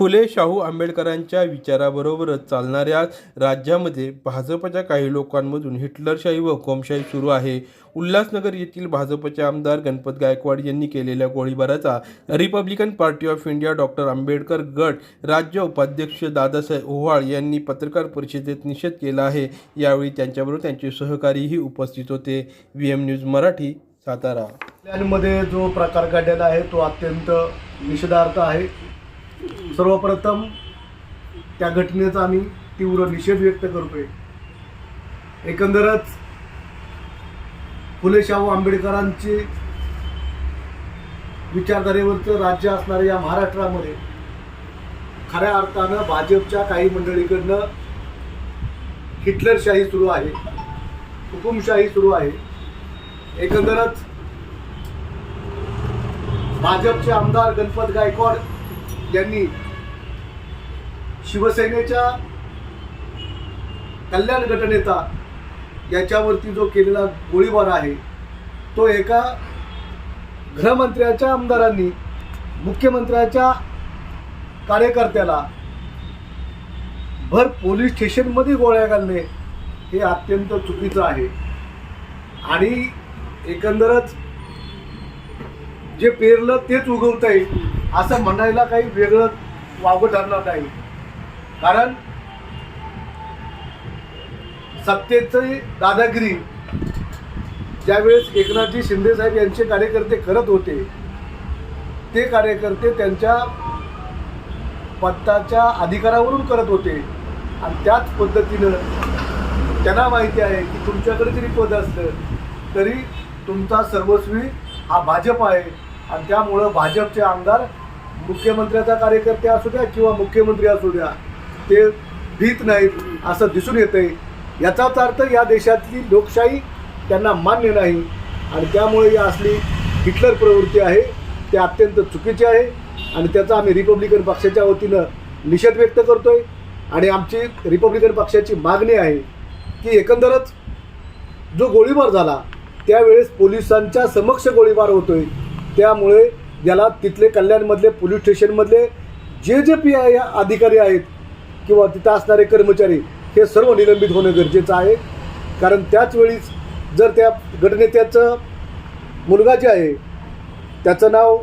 फुले शाहू आंबेडकरांच्या विचाराबरोबरच चालणाऱ्या राज्यामध्ये भाजपच्या काही लोकांमधून हिटलरशाही व हुकुमशाही सुरू आहे. उल्हासनगर येथील भाजपचे आमदार गणपत गायकवाड यांनी केलेल्या गोळीबाराचा Republican Party of India doctor Ambedkar गट राज्य उपाध्यक्ष दादासाहेब ओव्हाळ यांनी पत्रकार परिषदेत निषेध केला आहे. यावेळी त्यांच्याबरोबर त्यांचे सहकारीही उपस्थित होते. V M News Marathi Satara. मध्ये जो प्रकार घडलेला आहे तो अत्यंत निषेधार्थ आहे. सर्वप्रथम त्या घटनेचा आम्ही तीव्र निषेध व्यक्त करतोय. एकंदरच फुले शाहू आंबेडकरांची विचारधारेवरचं राज्य असणाऱ्या या महाराष्ट्रामध्ये खऱ्या अर्थानं भाजपच्या काही मंडळीकडनं हिटलरशाही सुरू आहे हुकुमशाही सुरू आहे. एकंदरच भाजपचे आमदार गणपत गायकवाड यांनी शिवसेनेच्या कल्याण गटनेता याच्यावरती जो केलेला गोळीबार आहे तो एका गृहमंत्र्याच्या आमदारांनी मुख्यमंत्र्याच्या कार्यकर्त्याला भर पोलीस स्टेशनमध्ये गोळ्या घालणे हे अत्यंत चुकीचं आहे. आणि एकंदरच जे पेरलं तेच उगवता येईल असं म्हणायला काही वेगळं वावगं ठरणार नाही. कारण सत्तेचे दादागिरी ज्यावेळेस एकनाथजी शिंदे साहेब यांचे कार्यकर्ते करत होते ते कार्यकर्ते त्यांच्या पत्ताच्या अधिकारावरून करत होते. आणि त्याच पद्धतीनं त्यांना माहिती आहे की तुमच्याकडे जरी पद असलं तरी तुमचा सर्वस्वी हा भाजप आहे. आणि त्यामुळं भाजपचे आमदार मुख्यमंत्र्याचा कार्यकर्ते असू द्या किंवा मुख्यमंत्री असू द्या ते भीत नाहीत असं दिसून येतंय. याचाच अर्थ या देशातली लोकशाही त्यांना मान्य नाही. आणि त्यामुळे ही असली हिटलर प्रवृत्ती आहे. ते अत्यंत चुकीची आहे. आणि त्याचा आम्ही रिपब्लिकन पक्षाच्या वतीनं निषेध व्यक्त करतोय. आणि आमची रिपब्लिकन पक्षाची मागणी आहे की एकंदरच जो गोळीबार झाला त्यावेळेस पोलिसांच्या समक्ष गोळीबार होतोय. त्यामुळे याला तिथले कल्याणमधले पोलीस स्टेशनमधले जे जे पी आय अधिकारी आहेत किंवा तिथं असणारे कर्मचारी हे सर्व निलंबित होणं गरजेचं आहे. कारण त्याच वेळीच जर त्या गटनेत्याचं मुलगा जे आहे त्याचं नाव